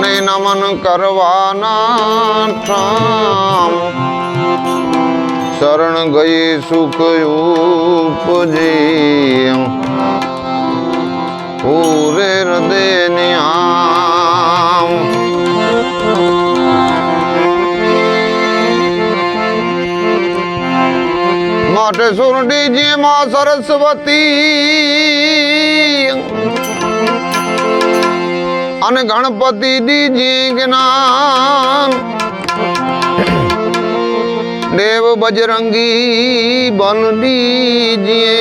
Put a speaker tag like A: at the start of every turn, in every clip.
A: ગણે નમન કરવાના શરણ ગઈ સુખ ઉપજે. પૂરે હૃદય આમ માટે સુરડીજી માં સરસ્વતી. અને ગણપતિ દીજી જ્ઞાન દેવ બજરંગી બન દીજીએ.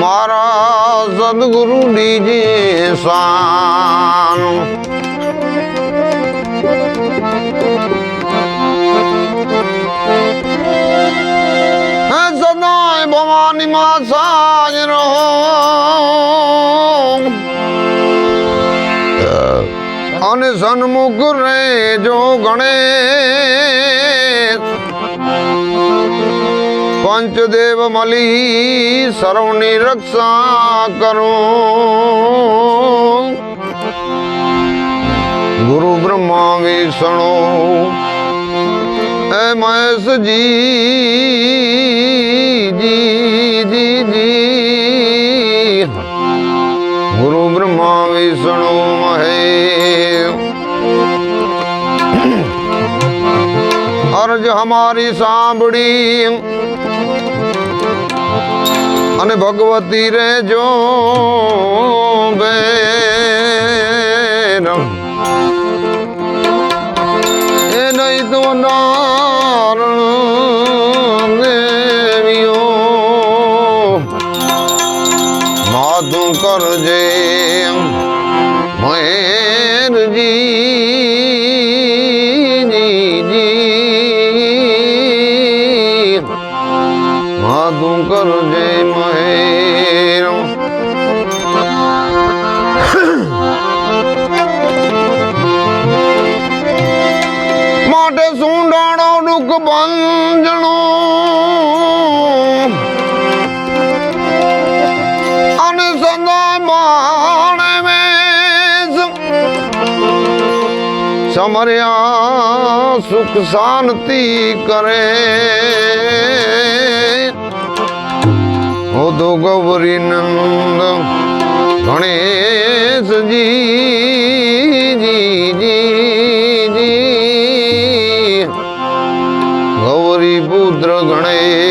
A: મારા સદગુરુ દીજીએ સાન. સદાય ભવાની માં અને સન્મુખ રે જો ગણેશ. પંચદેવ મળી સર્વની રક્ષા કરો. ગુરુ બ્રહ્મા વિષ્ણુ, એ મહેશજી જી અરજ હમારી સાંભળી. અને ભગવતી રે જો એ નહીં તો નારણ દેવીઓ. માધું કરજે સુખ શાંતિ કરે. હો તો ગૌરી નંદ ગણેશજી ગૌરી પુત્ર ગણેશ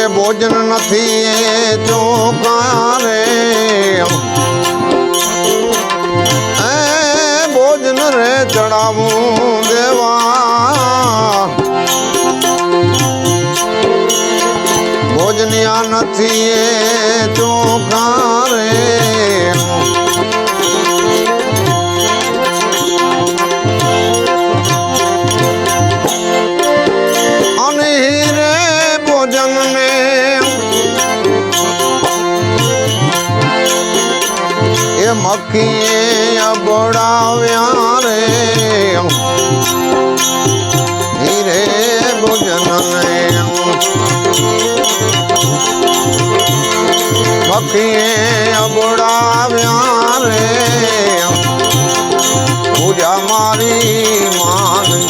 A: હીરે ભોજન નથી એ ભોજન રે ચડાવું દેવા. ભોજનિયા નથી એ હીરે ભોજન પખીએ અબોડાવ્યા રે પૂજા મારી માન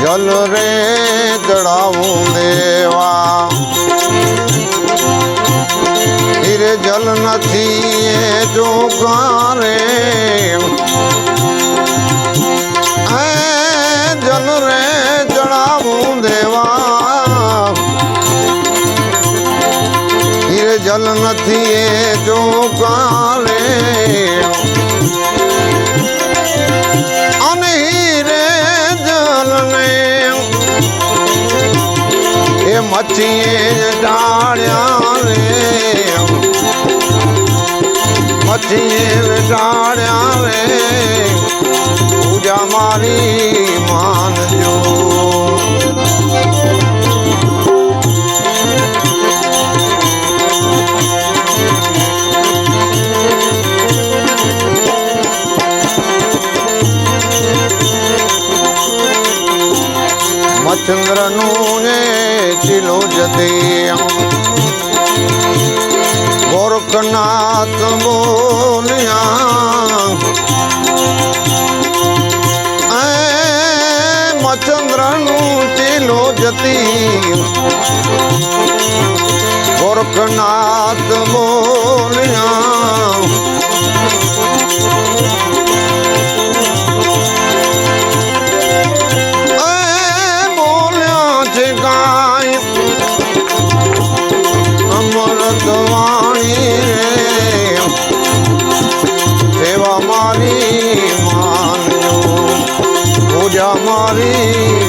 A: જલ રે ચડાવું દેવા. ધીરે જલ નથી એ જો રે મથીએ ડાળ્યા રે. મથીએ ડાળ્યા રે. પૂજા મારી માનજો. ચંદ્રનું ને ચીલું જતી ગોરખનાથ બોલ્યા. મચંદ્રનું ચીલો જતી ગોરખનાથ બોલ્યા. carinho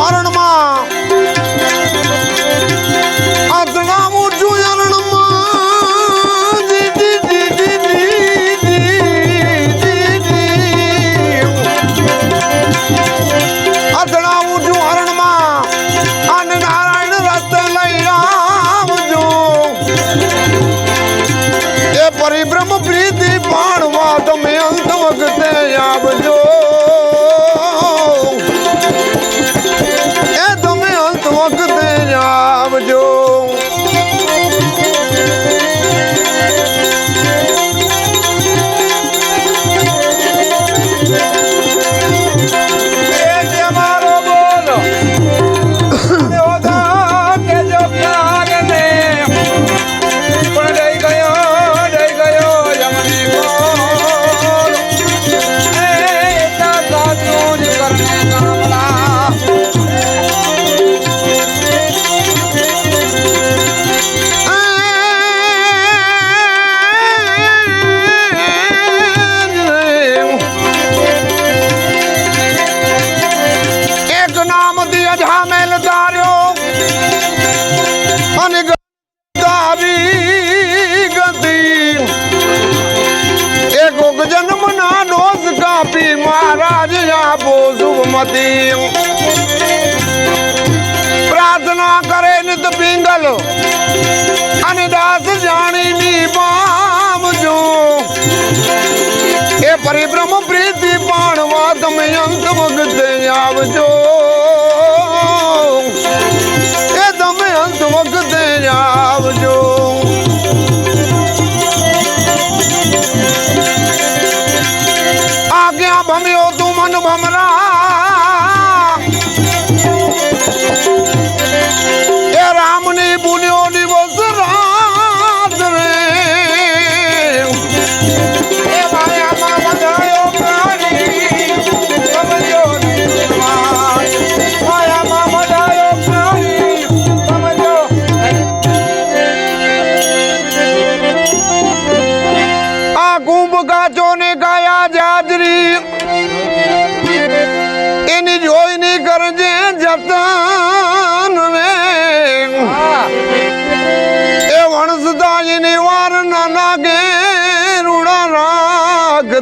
A: மாறணுமா મોતી પ્રાર્થના કરે નિત પિંગલ. અને દાસ જાણી ની પામજો એ પરિભ્રમ પ્રીતિ પાણવા તમે અંત વખતે આવજો. એ તમે અંત વખતે આવજો. આજ્ઞા ભમ્યો તું મન ભમરા.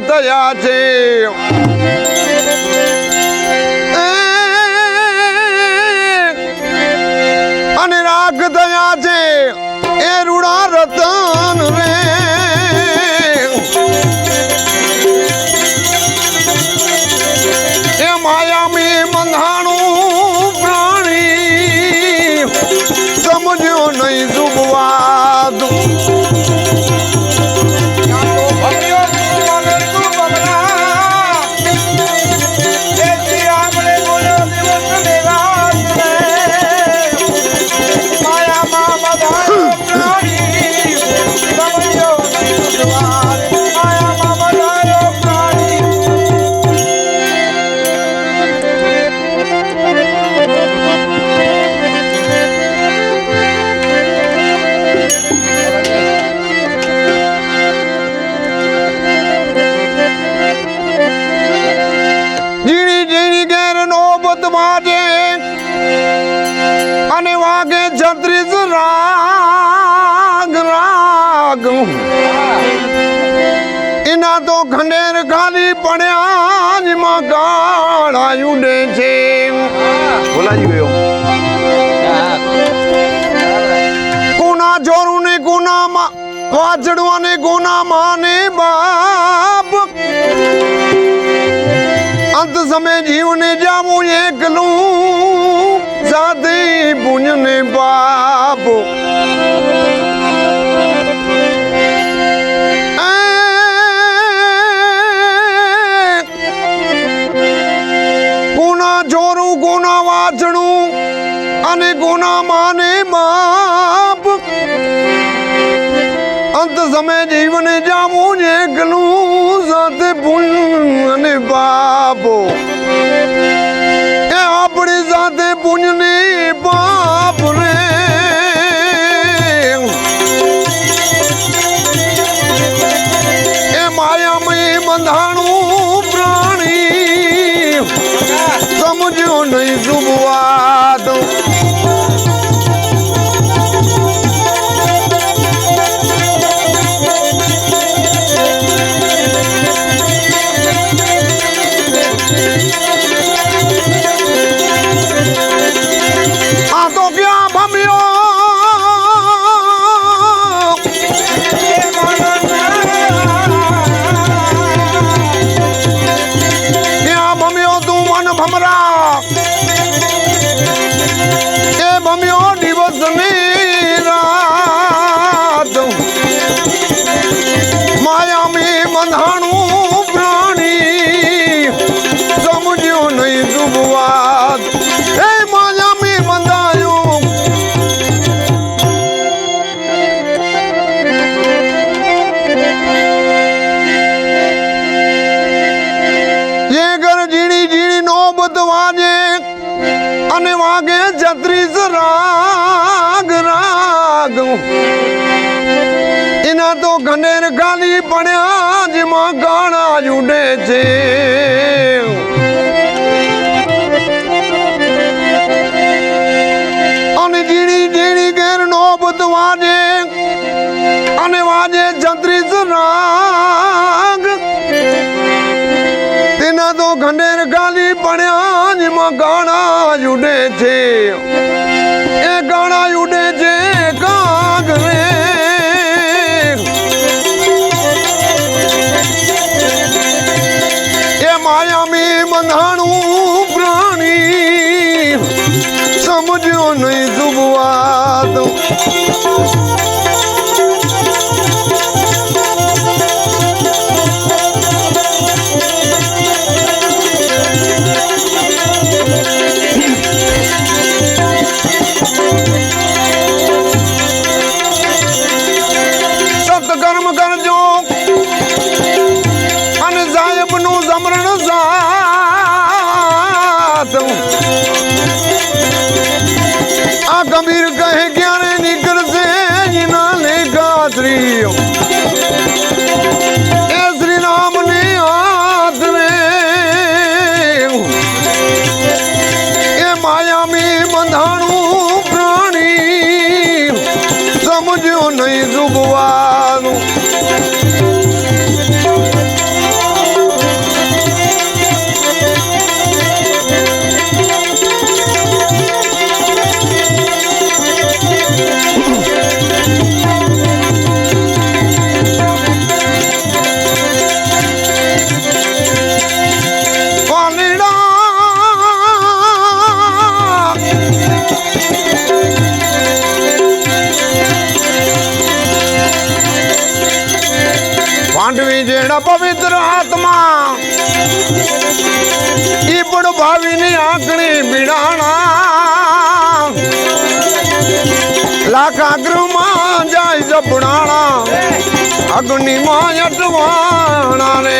A: દયા છે
B: ચોખા
A: એના તો ખંડેર ખાલી પડ્યા જ કાળા ઉડે છે. બોલાજી ગયો. કોના જોરું ને કોના માં વાછડું અને કોના માને બાપ. અંત સમય જીવને જામું એકલું સાથે પુણ્ય ને પાપ કોના ચોરું વાજણું અને ગુના માને માપ. અંત સમય જીવને જે એકલું સાથે પુણ્ય અને પાપો એ આપણી સાથે પુણ્ય સમજ્યો નહીં શુભ વાત છે અને ઝીણી ઝીણી ઘેર નોબત વાજે અને વાજે છત્રીસ રાગ તેના તો ખંડેર ગાલી પડ્યા જેમાં ગાણા ઉડે છે Thank you. ગૃહમાં જાય જપડાણા અગ્નિમાં અટવાણા રે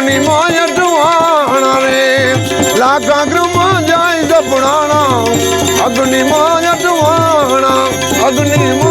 A: લાખા જપડાણા અગ્નિમાં અટવાણા રે લાકાગ્રમાં જાય સપડાણા અગ્નિમાં અટવાણા અગ્નિમાં